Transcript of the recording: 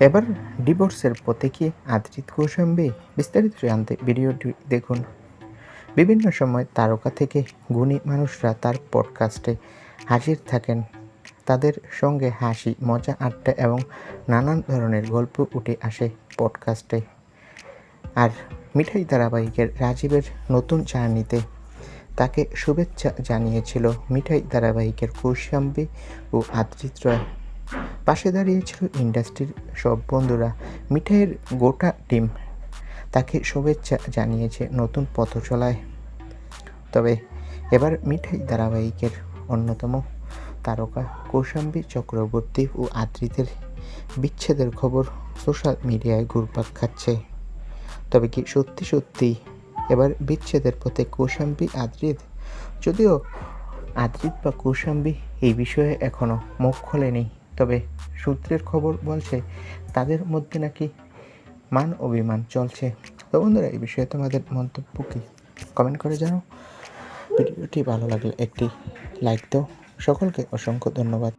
এবার ডিভোর্সের পথে কি আদ্রিত কৌশাম্বী বিস্তারিত জানতে ভিডিওটি দেখুন। বিভিন্ন সময় তারকা থেকে গুণী মানুষরা তার পডকাস্টে হাজির থাকেন। তাদের সঙ্গে হাসি, মজা, আড্ডা এবং নানান ধরনের গল্প উঠে আসে পডকাস্টে আর মিঠাই ধারাবাহিকের রাজীবের নতুন জার্নিতে তাকে শুভেচ্ছা জানিয়েছিল মিঠাই ধারাবাহিকের কৌশাম্বী ও আদ্রিত পাশে দাঁড়িয়েছিল ইন্ডাস্ট্রির সব বন্ধুরা। মিঠাইয়ের গোটা টিম তাকে শুভেচ্ছা জানিয়েছে নতুন পথ চলায় তবে এবার মিঠাই ধারাবাহিকের অন্যতম তারকা কৌশাম্বী চক্রবর্তী ও আদ্রিতের বিচ্ছেদের খবর সোশ্যাল মিডিয়ায় ঘুরপাক খাচ্ছে। তবে কি সত্যি সত্যি এবার বিচ্ছেদের পথে কৌশাম্বী, আদ্রিত? যদিও আদ্রিত বা কৌশাম্বী এই বিষয়ে এখনও মুখ খোলেনি। তবে সূত্রের খবর বলছে, তাদের মধ্যে নাকি মান অভিমান চলছে। তো বন্ধুরা, এই বিষয়ে তোমাদের মন্তব্য কি? কমেন্ট করে জানো ভিডিওটি ভালো লাগলে একটি লাইক দাও। সকলকে অসংখ্য ধন্যবাদ।